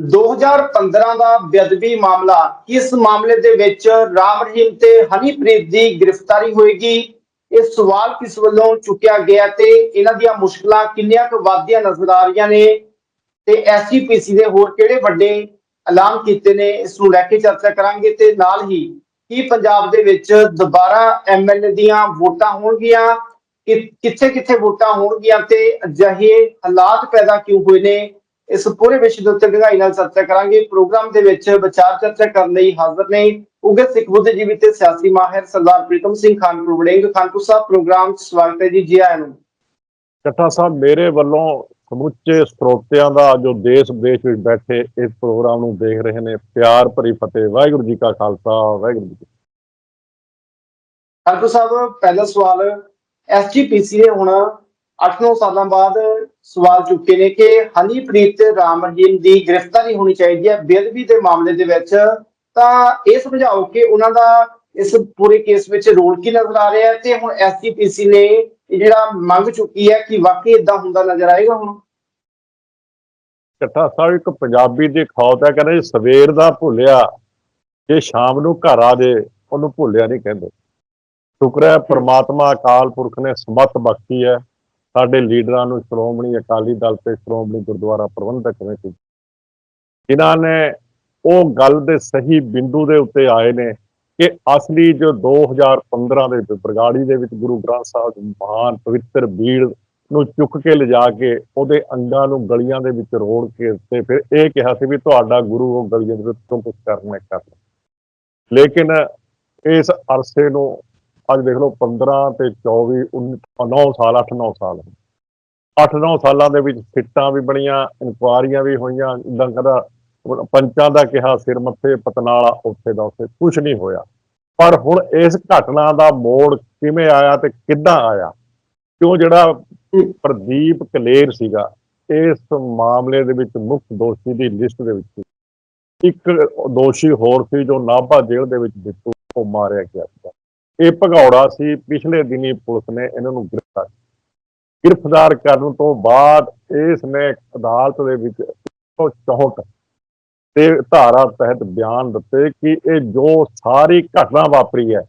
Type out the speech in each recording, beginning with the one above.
2015 ਦਾ ਬੇਅਦਬੀ ਮਾਮਲਾ ਕਿਸ ਮਾਮਲੇ ਦੇ ਵਿੱਚ ਰਾਮ ਰਹੀਮ ਤੇ ਹਨੀਪ੍ਰੀਤ ਦੀ ਗ੍ਰਿਫਤਾਰੀ ਹੋਏਗੀ। ਇਹ ਸਵਾਲ ਕਿਸ ਵੱਲੋਂ ਚੁੱਕਿਆ ਗਿਆ ਤੇ ਇਹਨਾਂ ਦੀਆਂ ਮੁਸ਼ਕਲਾਂ ਕਿੰਨੀਆਂ ਕੁ ਵੱਧਦੀਆਂ ਨਜ਼ਰ ਆ ਰਹੀਆਂ ਨੇ ਤੇ ਐਸਜੀਪੀਸੀ ਦੇ ਹੋਰ ਕਿਹੜੇ ਵੱਡੇ ਐਲਾਨ ਕੀਤੇ ਨੇ, ਇਸ ਨੂੰ ਲੈ ਕੇ ਚਰਚਾ ਕਰਾਂਗੇ ਤੇ ਨਾਲ ਹੀ ਕੀ ਪੰਜਾਬ ਦੇ ਵਿੱਚ ਦੁਬਾਰਾ ਐਮਐਲਏ ਦੀਆਂ ਵੋਟਾਂ ਹੋਣਗੀਆਂ ਕਿੱਥੇ ਕਿੱਥੇ ਵੋਟਾਂ ਹੋਣਗੀਆਂ ਤੇ ਅਜਿਹੇ ਹਾਲਾਤ ਪੈਦਾ ਕਿਉਂ ਹੋਏ ਨੇ ਇਸ ਪੂਰੇ ਵਿਸ਼ੇ ਦੇ ਉੱਤੇ ਡੂੰਘਾਈ ਨਾਲ ਚਰਚਾ ਕਰਾਂਗੇ। ਪ੍ਰੋਗਰਾਮ ਦੇ ਵਿੱਚ ਵਿਚਾਰ ਚਰਚਾ ਕਰਨ ਲਈ ਹਾਜ਼ਰ ਨੇ ਉਗੇ ਸਿੱਖ ਬੁੱਧੀਜੀਵੀ ਤੇ ਸਿਆਸੀ ਮਾਹਿਰ ਸਰਦਾਰ ਪ੍ਰੀਤਮ ਸਿੰਘ ਖਾਨਪੁਰ ਵੜਿੰਗ। ਖਾਨਪੁਰ ਸਾਹਿਬ ਪ੍ਰੋਗਰਾਮ ਸਵਾਗਤ ਹੈ ਜੀ। ਜੀ ਆਇਆਂ ਨੂੰ। ਚੱਠਾ ਸਾਹਿਬ ਮੇਰੇ ਵੱਲੋਂ ਸਮੁੱਚੇ ਸਰੋਤਿਆਂ ਦਾ ਜੋ ਦੇਸ਼ ਵਿਦੇਸ਼ ਵਿੱਚ ਬੈਠੇ ਇਸ ਪ੍ਰੋਗਰਾਮ ਨੂੰ ਦੇਖ ਰਹੇ ਨੇ ਪਿਆਰ ਭਰੀ ਫਤਿਹ। ਵਾਹਿਗੁਰੂ ਜੀ ਕਾ ਖਾਲਸਾ ਵਾਹਿਗੁਰੂ ਜੀ। ਖਾਨਪੁਰ ਸਾਹਿਬ ਪਹਿਲਾ ਸਵਾਲ ਐਸਜੀਪੀਸੀ ਨੇ ਹੁਣ 8-9 ਸਾਲਾਂ ਬਾਅਦ ਸਵਾਲ ਚੁੱਕੇ ਨੇ ਕਿ ਹਨੀਪ੍ਰੀਤ ਤੇ ਰਾਮ ਰਹੀਮ ਦੀ ਗ੍ਰਿਫਤਾਰੀ ਹੋਣੀ ਚਾਹੀਦੀ ਹੈ ਬੇਅਦਬੀ ਦੇ ਮਾਮਲੇ ਦੇ ਵਿੱਚ ਤਾਂ ਇਹ ਸਮਝਾਓ ਕਿ ਉਹਨਾਂ ਦਾ ਇਸ ਪੂਰੇ ਕੇਸ ਵਿੱਚ ਰੋਲ ਕੀ ਨਜ਼ਰ ਆ ਰਿਹਾ ਹੈ ਤੇ ਹੁਣ ਐਸਜੀਪੀਸੀ ਨੇ ਜਿਹੜਾ ਮੰਗ ਚੁੱਕੀ ਹੈ ਕਿ ਵਾਕਈ ਇਦਾਂ ਹੁੰਦਾ ਨਜ਼ਰ ਆਏਗਾ ਹੁਣ? ਚੱਠਾ ਸਾਹਿਬ ਇੱਕ ਪੰਜਾਬੀ ਦੀ ਖੌਤ ਹੈ ਕਹਿੰਦੇ ਸਵੇਰ ਦਾ ਭੁੱਲਿਆ ਜੇ ਸ਼ਾਮ ਨੂੰ ਘਰ ਆ ਜੇ ਉਹਨੂੰ ਭੁੱਲਿਆ ਨਹੀਂ ਕਹਿੰਦੇ। ਸ਼ੁਕਰ ਹੈ ਪ੍ਰਮਾਤਮਾ ਅਕਾਲ ਪੁਰਖ ਨੇ ਸਮਤ ਬਖਸ਼ੀ ਹੈ। ਸਾਡੇ ਲੀਡਰਾਂ ਨੂੰ ਸ਼੍ਰੋਮਣੀ ਅਕਾਲੀ ਦਲ ਤੇ ਸ਼੍ਰੋਮਣੀ ਗੁਰਦੁਆਰਾ ਪ੍ਰਬੰਧਕ ਕਮੇਟੀ। ਜਿਨ੍ਹਾਂ ਨੇ ਉਹ ਗੱਲ ਦੇ ਸਹੀ ਬਿੰਦੂ ਦੇ ਉੱਤੇ ਆਏ ਨੇ ਕਿ ਅਸਲੀ ਜੋ 2015 ਦੇ ਬਰਗਾੜੀ ਦੇ ਵਿੱਚ ਗੁਰੂ ਗ੍ਰੰਥ ਸਾਹਿਬ ਮਹਾਨ ਪਵਿੱਤਰ ਬੀੜ ਨੂੰ ਚੁੱਕ ਕੇ ਲਿਜਾ ਕੇ ਉਹਦੇ ਅੰਗਾਂ ਨੂੰ ਗਲੀਆਂ ਦੇ ਵਿੱਚ ਰੋੜ ਕੇ ਤੇ ਫਿਰ ਇਹ ਕਿਹਾ ਸੀ ਵੀ ਤੁਹਾਡਾ ਗੁਰੂ ਉਹ ਗਲੀਆਂ ਦੇ ਵਿੱਚ ਤੋਂ ਕੁਝ ਕਰਨਾ ਕਰਨਾ। ਲੇਕਿਨ ਇਸ ਅਰਸੇ ਨੂੰ ਅੱਜ ਦੇਖ ਲਓ 15 ਤੇ 24 19 9 ਸਾਲ 8-9 ਸਾਲ। 8-9 ਸਾਲਾਂ ਦੇ ਵਿੱਚ ਸਿੱਟਾਂ ਵੀ ਬਣੀਆਂ, ਇਨਕੁਆਰੀਆਂ ਵੀ ਹੋਈਆਂ। ਇਦਾਂ ਕਦਾ ਪੰਚਾਂ ਦਾ ਕਿਹਾ ਸਿਰ ਮੱਥੇ, ਪਤਨਾਲਾ ਉੱਥੇ ਦਾ ਉੱਥੇ ਕੁਝ ਨਹੀਂ ਹੋਇਆ। ਪਰ ਹੁਣ ਇਸ ਘਟਨਾ ਦਾ ਮੋੜ ਕਿਵੇਂ ਆਇਆ ਤੇ ਕਿੱਦਾਂ ਆਇਆ? ਕਿਉਂ ਜਿਹੜਾ ਪ੍ਰਦੀਪ ਕਲੇਰ ਸੀਗਾ, ਇਸ ਮਾਮਲੇ ਦੇ ਵਿੱਚ ਮੁੱਖ ਦੋਸ਼ੀ ਦੀ ਲਿਸਟ ਦੇ ਵਿੱਚ ਸੀ। ਇੱਕ ਦੋਸ਼ੀ ਹੋਰ ਸੀ ਜੋ ਨਾਭਾ ਜੇਲ੍ਹ ਦੇ ਵਿੱਚ ਬਿੱਟੂ ਉਹ ਮਾਰਿਆ ਗਿਆ ਸੀ ਇਹ ਭਗੌੜਾ ਸੀ, ਪਿਛਲੇ ਦਿਨੀ ਪੁਲਿਸ ਨੇ ਇਹਨਾਂ ਨੂੰ ਗ੍ਰਿਫਤਾਰ ਗ੍ਰਿਫਤਾਰ ਕਰਨ ਤੋਂ ਬਾਅਦ ਇਸ ਨੇ ਅਦਾਲਤ ਦੇ ਵਿੱਚ 164 ਤੇ ਧਾਰਾ ਤਹਿਤ ਬਿਆਨ ਦਿੱਤੇ ਕਿ ਇਹ ਜੋ ਸਾਰੀ ਘਟਨਾ ਵਾਪਰੀ ਹੈ,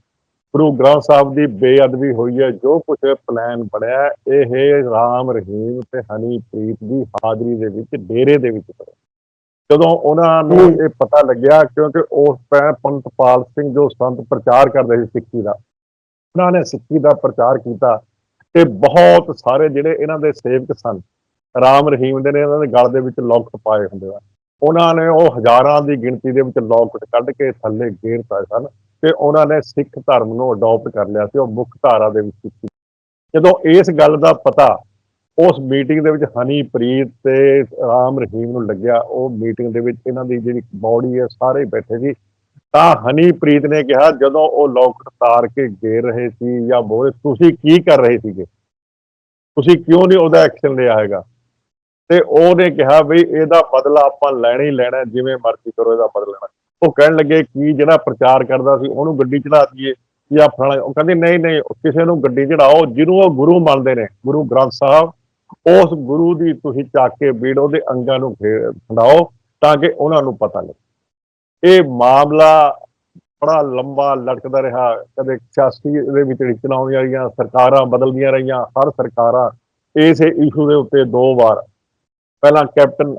ਗੁਰੂ ਗ੍ਰੰਥ ਸਾਹਿਬ ਦੀ ਬੇਅਦਬੀ ਹੋਈ ਹੈ, ਜੋ ਕੁਝ ਪਲਾਨ ਬਣਿਆ, ਇਹ ਰਾਮ ਰਹੀਮ ਤੇ ਹਨੀਪ੍ਰੀਤ ਦੀ ਹਾਜ਼ਰੀ ਦੇ ਵਿੱਚ, ਡੇਰੇ ਦੇ ਵਿੱਚ ਹੋਇਆ। ਜਦੋਂ ਉਹਨਾਂ ਨੂੰ ਇਹ ਪਤਾ ਲੱਗਿਆ ਕਿਉਂਕਿ ਉਸ ਟਾਈਮ ਪੰਤਪਾਲ ਸਿੰਘ ਜੋ ਸੰਤ ਪ੍ਰਚਾਰ ਕਰਦੇ ਸੀ ਸਿੱਖੀ ਦਾ ਉਹਨਾਂ ਨੇ ਸਿੱਖੀ ਦਾ ਪ੍ਰਚਾਰ ਕੀਤਾ। ਤੇ ਬਹੁਤ ਸਾਰੇ ਜਿਹੜੇ ਇਹਨਾਂ ਦੇ ਸੇਵਕ ਸਨ ਰਾਮ ਰਹੀਮ ਦੇ ਨੇ ਇਹਨਾਂ ਦੇ ਗਲ ਦੇ ਵਿੱਚ ਲੌਕਟ ਪਾਏ ਹੁੰਦੇ ਆ। ਉਹਨਾਂ ਨੇ ਉਹ ਹਜ਼ਾਰਾਂ ਦੀ ਗਿਣਤੀ ਦੇ ਵਿੱਚ ਲੌਕਟ ਕੱਢ ਕੇ ਥੱਲੇ ਗੇਰ ਪਾਏ ਸਨ ਤੇ ਉਹਨਾਂ ਨੇ ਸਿੱਖ ਧਰਮ ਨੂੰ ਅਡਾਪਟ ਕਰ ਲਿਆ ਸੀ ਉਹ ਮੁੱਖ ਧਾਰਾ ਦੇ ਵਿੱਚ ਜਦੋਂ ਇਸ ਗੱਲ ਦਾ ਪਤਾ ਉਸ ਮੀਟਿੰਗ ਦੇ ਵਿੱਚ ਹਨੀਪ੍ਰੀਤ ਤੇ ਰਾਮ ਰਹੀਮ ਨੂੰ ਲੱਗਿਆ। ਉਹ ਮੀਟਿੰਗ ਦੇ ਵਿੱਚ ਇਹਨਾਂ ਦੀ ਜਿਹੜੀ ਬਾਡੀ ਹੈ, ਸਾਰੇ ਬੈਠੇ ਸੀ। ਤਾਂ ਹਨੀਪ੍ਰੀਤ ਨੇ ਕਿਹਾ, ਜਦੋਂ ਉਹ ਲੋਕਟ ਤਾਰ ਕੇ ਗੇਰ ਰਹੇ ਸੀ ਜਾਂ ਬੋਲੇ, ਤੁਸੀਂ ਕੀ ਕਰ ਰਹੇ ਸੀਗੇ? ਤੁਸੀਂ ਕਿਉਂ ਨਹੀਂ ਉਹਦਾ ਐਕਸ਼ਨ ਲਿਆ ਹੈਗਾ? ਤੇ ਉਹਨੇ ਕਿਹਾ ਵੀ ਇਹਦਾ ਬਦਲਾ ਆਪਾਂ ਲੈਣਾ ਹੀ ਲੈਣਾ, ਜਿਵੇਂ ਮਰਜ਼ੀ ਕਰੋ ਇਹਦਾ ਬਦਲਾ ਲੈਣਾ। ਉਹ ਕਹਿਣ ਲੱਗੇ ਕੀ ਜਿਹੜਾ ਪ੍ਰਚਾਰ ਕਰਦਾ ਸੀ, ਉਹਨੂੰ ਗੱਡੀ ਚੜਾ ਦਈਏ ਜਾਂ ਫਲਾਣਾ ਉਹ ਕਹਿੰਦੇ, ਨਹੀਂ ਨਹੀਂ, ਕਿਸੇ ਨੂੰ ਗੱਡੀ ਚੜਾਓ ਜਿਹਨੂੰ ਉਹ ਗੁਰੂ ਮੰਨਦੇ ਨੇ, ਗੁਰੂ ਗ੍ਰੰਥ ਸਾਹਿਬ ਉਸ ਗੁਰੂ ਦੀ ਤੁਸੀਂ ਚੱਕ ਕੇ ਬੀੜ ਉਹਦੇ ਅੰਗਾਂ ਨੂੰ ਫੇ- ਤਾਂ ਕਿ ਉਹਨਾਂ ਨੂੰ ਪਤਾ ਲੱਗੇ। ਇਹ ਮਾਮਲਾ ਬੜਾ ਲੰਬਾ ਲਟਕਦਾ ਰਿਹਾ। ਕਦੇ ਸਿਆਸੀ ਦੇ ਵਿੱਚ ਰਿਚਣਾ ਆਉਂਦੀਆਂ ਸਰਕਾਰਾਂ ਬਦਲਦੀਆਂ ਰਹੀਆਂ, ਹਰ ਸਰਕਾਰਾਂ ਇਸ ਇਸ਼ੂ ਦੇ ਉੱਤੇ ਦੋ ਵਾਰ। ਪਹਿਲਾਂ ਕੈਪਟਨ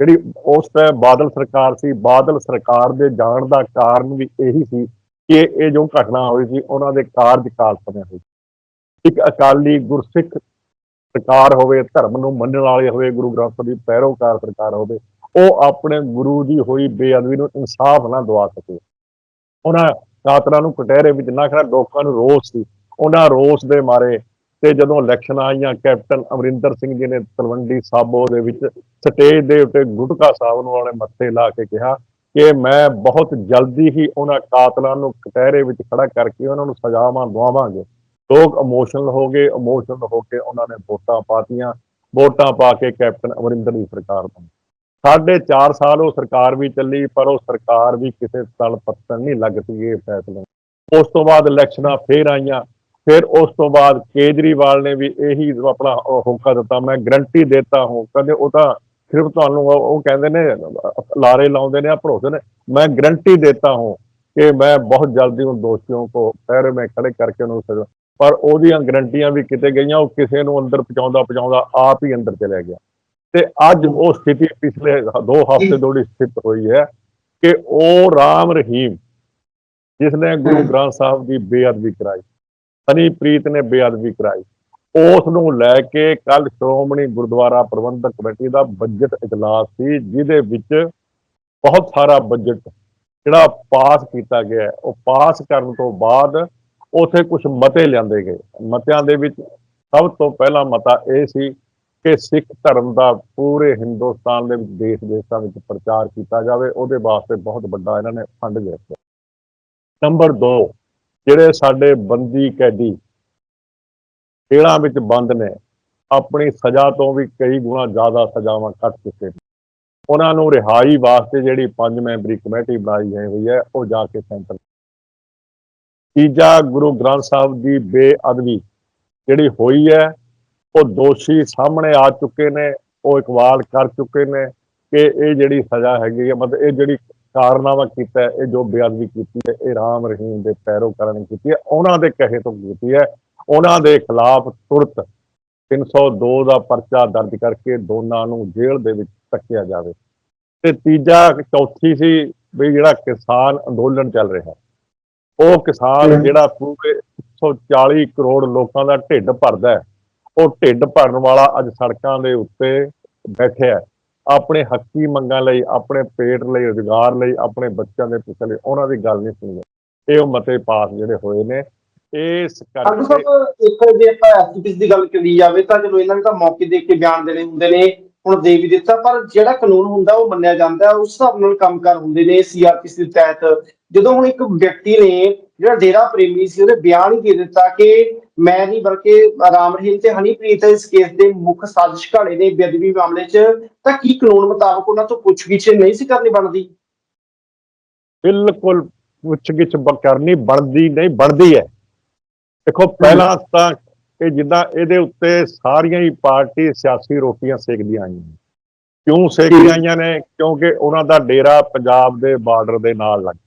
ਜਿਹੜੀ ਉਸ ਟਾਈਮ ਬਾਦਲ ਸਰਕਾਰ ਸੀ, ਬਾਦਲ ਸਰਕਾਰ ਦੇ ਜਾਣ ਦਾ ਕਾਰਨ ਵੀ ਇਹੀ ਸੀ ਕਿ ਇਹ ਜੋ ਘਟਨਾ ਹੋਈ ਸੀ, ਉਹਨਾਂ ਦੇ ਕਾਰਜਕਾਲ ਸਮੇਂ ਹੋਈ। ਇੱਕ ਅਕਾਲੀ ਗੁਰਸਿੱਖ ਸਰਕਾਰ ਹੋਵੇ, ਧਰਮ ਨੂੰ ਮੰਨਣ ਵਾਲੇ ਹੋਵੇ, ਗੁਰੂ ਗ੍ਰੰਥ ਸਾਹਿਬ ਦੀ ਪੈਰੋਕਾਰ ਸਰਕਾਰ ਹੋਵੇ, ਉਹ ਆਪਣੇ ਗੁਰੂ ਦੀ ਹੋਈ ਬੇਅਦਬੀ ਨੂੰ ਇਨਸਾਫ ਨਾ ਦਵਾ ਸਕੇ। ਉਹਨਾਂ ਕਾਤਲਾਂ ਨੂੰ ਕਟਹਿਰੇ ਵਿੱਚ ਨਾ ਖੜਾ ਲੋਕਾਂ ਨੂੰ ਰੋਸ ਸੀ। ਉਹਨਾਂ ਰੋਸ ਦੇ ਮਾਰੇ ਤੇ ਜਦੋਂ ਇਲੈਕਸ਼ਨ ਆਈਆਂ, ਕੈਪਟਨ ਅਮਰਿੰਦਰ ਸਿੰਘ ਜੀ ਨੇ ਤਲਵੰਡੀ ਸਾਬੋ ਦੇ ਵਿੱਚ ਸਟੇਜ ਦੇ ਉੱਤੇ ਗੁਟਕਾ ਸਾਹਿਬ ਨੂੰ ਵਾਲੇ ਮੱਥੇ ਲਾ ਕੇ ਕਿਹਾ ਕਿ ਮੈਂ ਬਹੁਤ ਜਲਦੀ ਹੀ ਉਹਨਾਂ ਕਾਤਲਾਂ ਨੂੰ ਕਟਹਿਰੇ ਵਿੱਚ ਖੜਾ ਕਰਕੇ ਉਹਨਾਂ ਨੂੰ ਸਜ਼ਾਵਾਂ ਦਵਾਵਾਂਗੇ। ਲੋਕ ਇਮੋਸ਼ਨਲ ਹੋ ਗਏ ਇਮੋਸ਼ਨਲ ਹੋ ਕੇ ਉਹਨਾਂ ਨੇ ਵੋਟਾਂ ਪਾਤੀਆਂ, ਵੋਟਾਂ ਪਾ ਕੇ ਕੈਪਟਨ ਅਮਰਿੰਦਰ ਦੀ ਸਰਕਾਰ ਬਣੀ। ਸਾਢੇ 4 ਸਾਲ ਉਹ ਸਰਕਾਰ ਵੀ ਚੱਲੀ, ਪਰ ਉਹ ਸਰਕਾਰ ਵੀ ਕਿਸੇ ਤਲ ਪੱਤਣ ਨਹੀਂ ਲੱਗ ਸਕੀ ਇਹ ਫੈਸਲੇ ਉਸ ਤੋਂ ਬਾਅਦ ਇਲੈਕਸ਼ਨਾਂ ਫੇਰ ਆਈਆਂ, ਫਿਰ ਉਸ ਤੋਂ ਬਾਅਦ ਕੇਜਰੀਵਾਲ ਨੇ ਵੀ ਇਹੀ ਆਪਣਾ ਹੋਕਾ ਦਿੱਤਾ, ਮੈਂ ਗਰੰਟੀ ਦਿੱਤਾ ਹਾਂ। ਕਹਿੰਦੇ ਉਹ ਤਾਂ ਸਿਰਫ ਤੁਹਾਨੂੰ ਉਹ ਕਹਿੰਦੇ ਨੇ, ਲਾਰੇ ਲਾਉਂਦੇ ਨੇ ਆ ਭਰੋਸੇ ਨੇ। ਮੈਂ ਗਰੰਟੀ ਦਿੱਤਾ ਹਾਂ ਕਿ ਮੈਂ ਬਹੁਤ ਜਲਦੀ ਉਹ ਦੋਸ਼ੀਆਂ ਕੋ ਪੈਰੇ ਮੈਂ ਖੜੇ ਕਰਕੇ ਉਹਨੂੰ ਪਰ ਉਹਦੀਆਂ ਗਰੰਟੀਆਂ ਵੀ ਕਿਤੇ ਗਈਆਂ, ਉਹ ਕਿਸੇ ਨੂੰ ਅੰਦਰ ਪਹੁੰਚਾਉਂਦਾ ਪਹੁੰਚਾਉਂਦਾ ਆਪ ਹੀ ਅੰਦਰ ਚਲਿਆ ਗਿਆ। ਤੇ ਅੱਜ ਉਹ ਸਥਿਤੀ ਪਿਛਲੇ ਦੋ ਹਫ਼ਤੇ ਤੋਂ ਸਥਿਤ ਹੋਈ ਹੈ ਕਿ ਉਹ ਰਾਮ ਰਹੀਮ ਜਿਸ ਨੇ ਗੁਰੂ ਗ੍ਰੰਥ ਸਾਹਿਬ ਦੀ ਬੇਅਦਬੀ ਕਰਾਈ ਹਨੀਪ੍ਰੀਤ ਨੇ ਬੇਅਦਬੀ ਕਰਾਈ ਉਸ ਨੂੰ ਲੈ ਕੇ ਕੱਲ ਸ਼੍ਰੋਮਣੀ ਗੁਰਦੁਆਰਾ ਪ੍ਰਬੰਧਕ ਕਮੇਟੀ ਦਾ ਬਜਟ ਇਜਲਾਸ ਸੀ, ਜਿਹਦੇ ਵਿੱਚ ਬਹੁਤ ਸਾਰਾ ਬਜਟ ਜਿਹੜਾ ਪਾਸ ਕੀਤਾ ਗਿਆ ਉਹ ਪਾਸ ਕਰਨ ਤੋਂ ਬਾਅਦ ਉਥੇ ਕੁਝ ਮਤੇ ਲਿਆਂਦੇ ਗਏ। ਮਤਿਆਂ ਦੇ ਵਿੱਚ ਸਭ ਤੋਂ ਪਹਿਲਾ ਮਤਾ ਇਹ ਸੀ ਕਿ ਸਿੱਖ ਧਰਮ ਦਾ ਪੂਰੇ ਹਿੰਦੁਸਤਾਨ ਦੇ ਵਿੱਚ ਦੇਸ਼ ਦੇਸ਼ਾਂ ਵਿੱਚ ਪ੍ਰਚਾਰ ਕੀਤਾ ਜਾਵੇ। ਉਹਦੇ ਵਾਸਤੇ ਬਹੁਤ ਵੱਡਾ ਇਹਨਾਂ ਨੇ ਫੰਡ ਦੇ ਦਿੱਤਾ ਨੰਬਰ 2 ਜਿਹੜੇ ਸਾਡੇ ਬੰਦੀ ਕੈਦੀ ਜੇਲ੍ਹਾਂ ਵਿੱਚ ਬੰਦ ਨੇ, ਆਪਣੀ ਸਜ਼ਾ ਤੋਂ ਵੀ ਕਈ ਗੁਣਾ ਜ਼ਿਆਦਾ ਸਜ਼ਾਵਾਂ ਕੱਟ ਚੁੱਕੇ ਨੇ। ਉਹਨਾਂ ਨੂੰ ਰਿਹਾਈ ਵਾਸਤੇ ਜਿਹੜੀ ਪੰਜ ਮੈਂਬਰੀ ਕਮੇਟੀ ਬਣਾਈ ਗਈ ਹੋਈ ਹੈ, ਉਹ ਜਾ ਕੇ ਸੈਂਟਰ ਤੀਜਾ ਗੁਰੂ ਗ੍ਰੰਥ ਸਾਹਿਬ ਦੀ ਬੇਅਦਬੀ ਜਿਹੜੀ ਹੋਈ ਹੈ, ਉਹ ਦੋਸ਼ੀ ਸਾਹਮਣੇ ਆ ਚੁੱਕੇ ਨੇ, ਉਹ ਇਕਵਾਲ ਕਰ ਚੁੱਕੇ ਨੇ ਕਿ ਇਹ ਜਿਹੜੀ ਸਜ਼ਾ ਹੈਗੀ ਹੈ, ਮਤਲਬ ਇਹ ਜਿਹੜੀ ਕਾਰਨਾਮਾ ਕੀਤਾ ਇਹ ਜੋ ਬੇਅਦਬੀ ਕੀਤੀ ਹੈ, ਇਹ ਰਾਮ ਰਹੀਮ ਦੇ ਪੈਰੋਕਾਰਾਂ ਨੇ ਕੀਤੀ ਹੈ, ਉਹਨਾਂ ਦੇ ਕਹੇ ਤੋਂ ਕੀਤੀ ਹੈ। ਉਹਨਾਂ ਦੇ ਖਿਲਾਫ ਤੁਰਤ 302 ਦਾ ਪਰਚਾ ਦਰਜ ਕਰਕੇ ਦੋਨਾਂ ਨੂੰ ਜੇਲ੍ਹ ਦੇ ਵਿੱਚ ਰੱਖਿਆ ਜਾਵੇ। ਤੇ ਤੀਜਾ, ਚੌਥੀ ਸੀ ਵੀ ਜਿਹੜਾ ਕਿਸਾਨ ਅੰਦੋਲਨ ਚੱਲ ਰਿਹਾ। ਉਹ ਕਿਸਾਨ ਜਿਹੜਾ ਪੂਰੇ 140 ਕਰੋੜ ਲੋਕਾਂ ਦਾ ਢਿੱਡ ਭਰਦਾ ਹੈ ਉਹ ਢਿੱਡ ਭਰਨ ਵਾਲਾ ਅੱਜ ਸੜਕਾਂ ਦੇ ਉੱਤੇ ਬੈਠਿਆ। ਆਪਣੇ ਹੱਕੀ ਮੰਗਾਂ ਲਈ ਆਪਣੇ ਪੇਟ ਲਈ ਰੁਜ਼ਗਾਰ ਲਈ ਆਪਣੇ ਬੱਚਿਆਂ ਦੇ ਪਿੱਛੇ ਲਈ ਉਹਨਾਂ ਦੀ ਗੱਲ ਨਹੀਂ ਸੁਣੀ ਇਹ ਉਹ ਮਤੇ ਪਾਸ ਜਿਹੜੇ ਹੋਏ ਨੇ ਇਸ ਕਰਕੇ ਇੱਕ ਜੇ ਆਪਾਂ ਐਸਪੀਸ ਦੀ ਗੱਲ ਕਰੀ ਜਾਵੇ ਤਾਂ ਚਲੋ ਇਹਨਾਂ ਨੇ ਤਾਂ ਮੌਕੇ ਦੇਖ ਕੇ ਬਿਆਨ ਦੇਣੇ ਹੁੰਦੇ ਨੇ ਹੁਣ ਦੇ ਵੀ ਦਿੱਤਾ ਪਰ ਜਿਹੜਾ ਕਾਨੂੰਨ ਹੁੰਦਾ ਉਹ ਮੰਨਿਆ ਜਾਂਦਾ ਉਸ ਹਿਸਾਬ ਨਾਲ ਕੰਮਕਾਰ ਹੁੰਦੇ ਨੇ ਸੀਆਰਪੀਸੀ ਦੇ ਤਹਿਤ ਜਦੋਂ ਹੁਣ ਇੱਕ ਵਿਅਕਤੀ ਨੇ ਜਿਹੜਾ ਡੇਰਾ ਪ੍ਰੇਮੀ ਸੀ ਉਹਨੇ ਬਿਆਨ ਹੀ ਦੇ ਦਿੱਤਾ ਕਿ ਮੈਂ ਨਹੀਂ ਬਲਕਿ ਰਾਮ ਰਹੀਮ ਤੇ ਹਨੀਪ੍ਰੀਤ ਇਸ ਕੇਸ ਦੇ ਮੁੱਖ ਸਾਜ਼ਿਸ਼ ਘਾੜੇ ਨੇ ਬੇਅਦਬੀ ਮਾਮਲੇ 'ਚ, ਤਾਂ ਕੀ ਕਾਨੂੰਨ ਮੁਤਾਬਕ ਉਹਨਾਂ ਤੋਂ ਪੁੱਛਗਿੱਛ ਨਹੀਂ ਸੀ ਕਰਨੀ ਬਣਦੀ? ਬਿਲਕੁਲ ਪੁੱਛਗਿੱਛ ਕਰਨੀ ਬਣਦੀ ਨਹੀਂ, ਬਣਦੀ ਹੈ। ਦੇਖੋ, ਪਹਿਲਾਂ ਤਾਂ ਇਹ ਜਿੱਦਾਂ ਇਹਦੇ ਉੱਤੇ ਸਾਰੀਆਂ ਹੀ ਪਾਰਟੀ ਸਿਆਸੀ ਰੋਟੀਆਂ ਸੇਕਦੀਆਂ ਆਈਆਂ ਕਿਉਂ ਸੇਕਦੀਆਂ ਆਈਆਂ ਨੇ? ਕਿਉਂਕਿ ਉਹਨਾਂ ਦਾ ਡੇਰਾ ਪੰਜਾਬ ਦੇ ਬਾਰਡਰ ਦੇ ਨਾਲ ਲੱਗਦਾ